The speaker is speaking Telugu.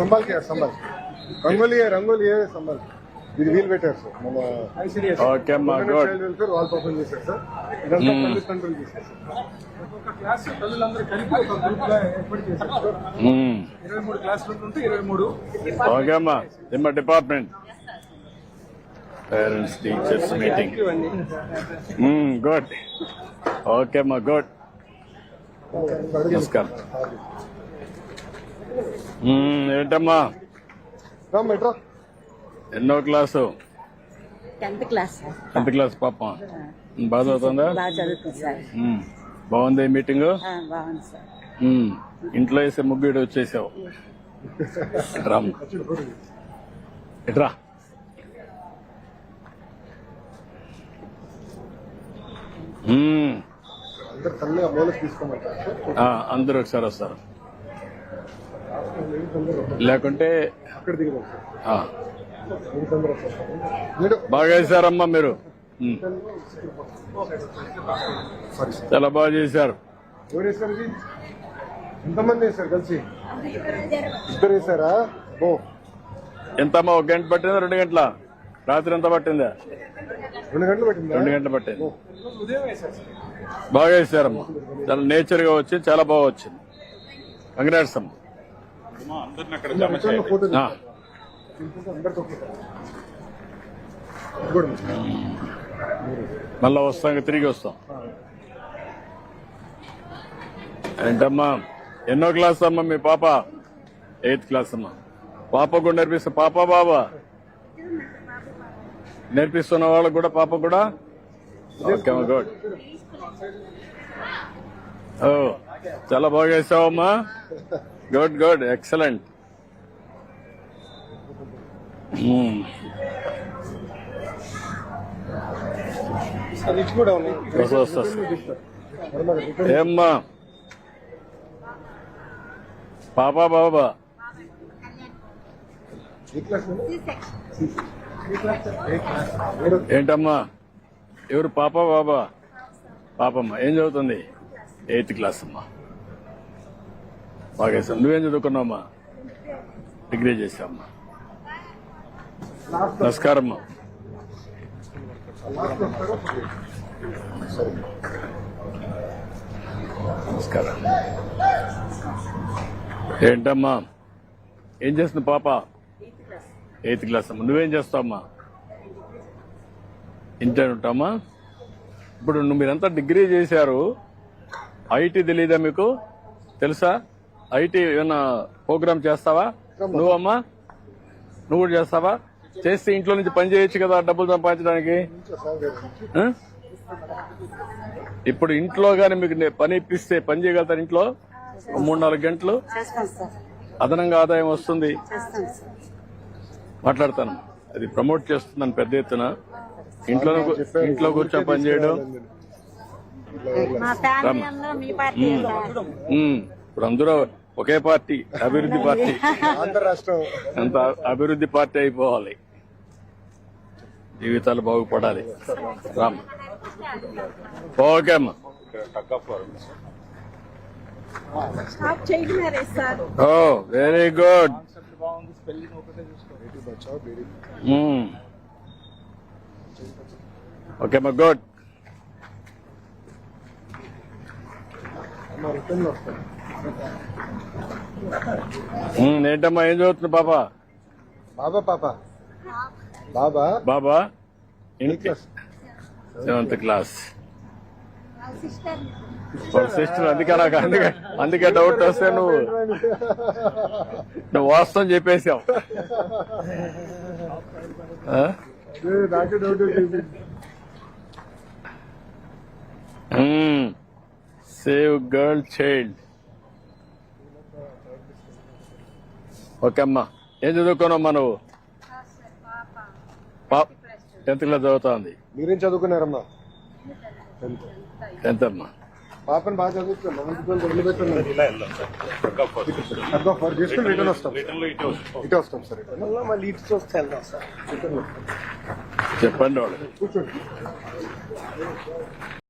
సంబాల్ కే సంబాల్. రంగోలి రంగోలి సంబాల్. ఇది వీల్ పెట్టారు సార్. మన ఓకే అమ్మా గుడ్. వెల్ఫేర్ వాల్ ఓపెన్ చేశారు సార్. ఇదంతా పల్లి కంట్రోల్ చేశారు సార్. ఒక క్లాస్ తల్లులందరూ కలిపి ఒక గ్రూప్గా ఏర్పాటు చేశారు సార్. ఇరవై మూడు క్లాసులు ఉంటే ఇరవై మూడు. ఓకే అమ్మా. ఇమ్మ department parents teachers meeting good okay అమ్మా గుడ్ నమస్కారం. ఏంటమ్మా? మెట్రో. ఎన్నో class? Tenth class sir. Tenth class పాప. బాగా చదువుతుందా. బాగుంది మీటింగ్. ఇంట్లో వేసే ముగ్గుడు వచ్చేసావు. రామ్. ఆ, అందరూ ఒకసారి వస్తారు. లేకుంటే బాగా చేశారమ్మా మీరు. చాలా బాగా చేశారు. ఎవరు వేశారు ఇది? ఎంతమంది వేశారు కలిసి? ఇద్దరు వేశారా? ఓ. ఎంతమ్మా ఒక గంట పట్టిందా రెండు గంటల? రాత్రి ఎంత పట్టిందా? రెండు గంటలు పట్టిందా? రెండు గంటలు పట్టింది. బాగా చేశారమ్మా. చాలా నేచర్గా వచ్చింది చాలా బాగా వచ్చింది. కంగ్రాట్స్ అమ్మా. మళ్ళా వస్తాం తిరిగి వస్తాం. ఏంటమ్మా? ఎన్నో క్లాస్ అమ్మా మీ పాప? ఎయిత్ క్లాస్ అమ్మా. పాప కూడా నేర్పిస్తా పాప బాబా నేర్పిస్తున్న వాళ్ళకు కూడా పాప కూడా? Okay good oh. చాలా బాగా చేసావమ్మా. గుడ్ గుడ్ ఎక్సలెంట్ ఏమ్మా. పాపా బాబా. ఏంటమ్మా? ఎవరు పాప బాబా? పాపమ్మ ఏం చదువుతుంది? ఎయిత్ క్లాస్ అమ్మా. బాగా వేసావు. నువ్వేం చదువుకున్నావమ్మా? డిగ్రీ చేసావమ్మా నమస్కారం అమ్మా నమస్కారం. ఏంటమ్మా? ఏం చేస్తుంది పాప? ఎయిత్ క్లాస్ అమ్మా. నువ్వేం చేస్తావమ్మా? ఇంటర్ ఉంటామా ఇప్పుడు నువ్వు మీరంతా డిగ్రీ చేశారు. ఐటీ తెలీదా మీకు? తెలుసా? ఐటీ ఏమన్నా ప్రోగ్రామ్ చేస్తావా? నువ్వమ్మా? నువ్వు కూడా చేస్తావా? చేస్తే ఇంట్లో నుంచి పని చేయొచ్చు కదా డబ్బులు సంపాదించడానికి? ఇప్పుడు ఇంట్లో గాని మీకు పని ఇప్పిస్తే పని చేయగలుగుతారు ఇంట్లో? మూడు నాలుగు గంటలు? అదనంగా ఆదాయం వస్తుంది. మాట్లాడతాను. అది ప్రమోట్ చేస్తున్నాను పెద్ద ఎత్తున. ఇంట్లో. ఇంట్లో కూర్చొని పని చేయడం మా ఫ్యామిలీ అందరూ మీ పార్టీ ఉమ్, ఇప్పుడు అందరూ ఒకే పార్టీ అభివృద్ధి పార్టీ. అంత అభివృద్ధి పార్టీ అయిపోవాలి. జీవితాలు బాగుపడాలి. రామ్. ఓకే అమ్మా ఓ వెరీ గుడ్. ఓకే అమ్మా గుడ్ అమ్మ రిటర్న్ వస్తాను ఏంటమ్మా ఏం చదువుతుంది పాప? బాబా పాప. బాబా? బాబా? Seventh class. సిస్టర్. అందుకే నాకు అందుకే అందుకే డౌట్ వస్తే నువ్వు నువ్వు వాస్తవం? ఏ, నాకే doubt. Save girl child. Okay అమ్మా ఏం చదువుకున్నామ్మా నువ్వు పాప. టెన్త్ క్లాస్ చదువుతా ఉంది మీరేం చదువుకున్నారమ్మా? టెన్త్. అమ్మా. పాపని బాగా చదువుతున్నాం లెవెన్త్ ట్వెల్త్ వదిలిపెట్టాను తగ్గ ఫర్ చేసుకుని రిటర్న్ వస్తాం. ఇటే వస్తాం. సార్ రిటర్న్ మళ్ళీ ఇటు చూస్తే వెళ్దాం సార్. చెప్పండి వాళ్ళు. కూర్చోండి.